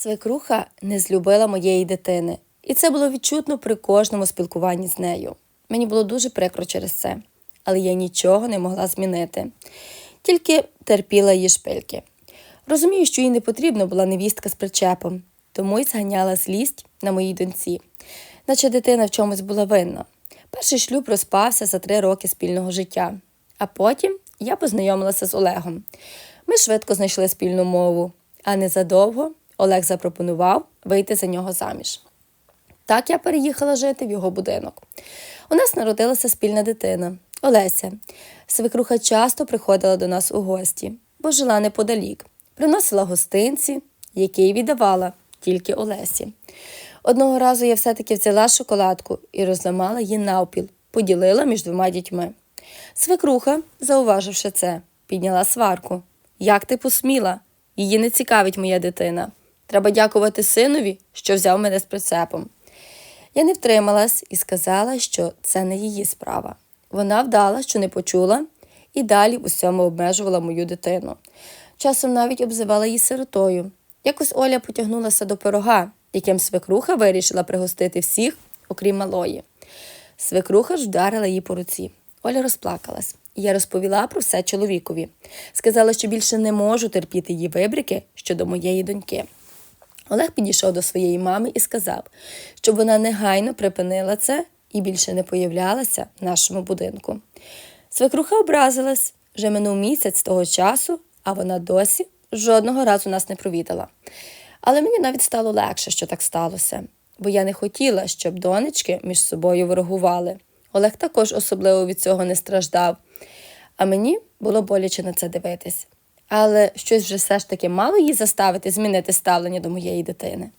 Свекруха не злюбила моєї дитини, і це було відчутно при кожному спілкуванні з нею. Мені було дуже прикро через це, але я нічого не могла змінити, тільки терпіла її шпильки. Розумію, що їй не потрібна була невістка з причепом, тому й зганяла злість на моїй доньці, наче дитина в чомусь була винна. Перший шлюб розпався за три роки спільного життя, а потім я познайомилася з Олегом. Ми швидко знайшли спільну мову, а незадовго Олег запропонував вийти за нього заміж. Так я переїхала жити в його будинок. У нас народилася спільна дитина Олеся. Свекруха часто приходила до нас у гості, бо жила неподалік. Приносила гостинці, які й віддавала тільки Олесі. Одного разу я все-таки взяла шоколадку і розламала її навпіл, поділила між двома дітьми. Свекруха, зауваживши це, підняла сварку. Як ти посміла? Її не цікавить моя дитина. Треба дякувати синові, що взяв мене з прицепом. Я не втрималась і сказала, що це не її справа. Вона вдала, що не почула, і далі усьому обмежувала мою дитину. Часом навіть обзивала її сиротою. Якось Оля потягнулася до пирога, яким свекруха вирішила пригостити всіх, окрім малої. Свекруха ж вдарила її по руці. Оля розплакалась. І я розповіла про все чоловікові. Сказала, що більше не можу терпіти її вибрики щодо моєї доньки. Олег підійшов до своєї мами і сказав, щоб вона негайно припинила це і більше не появлялася в нашому будинку. Свекруха образилась вже минув місяць того часу, а вона досі жодного разу нас не провідала. Але мені навіть стало легше, що так сталося, бо я не хотіла, щоб донечки між собою ворогували. Олег також особливо від цього не страждав, а мені було боляче на це дивитись. Але щось вже все ж таки мало її заставити змінити ставлення до моєї дитини.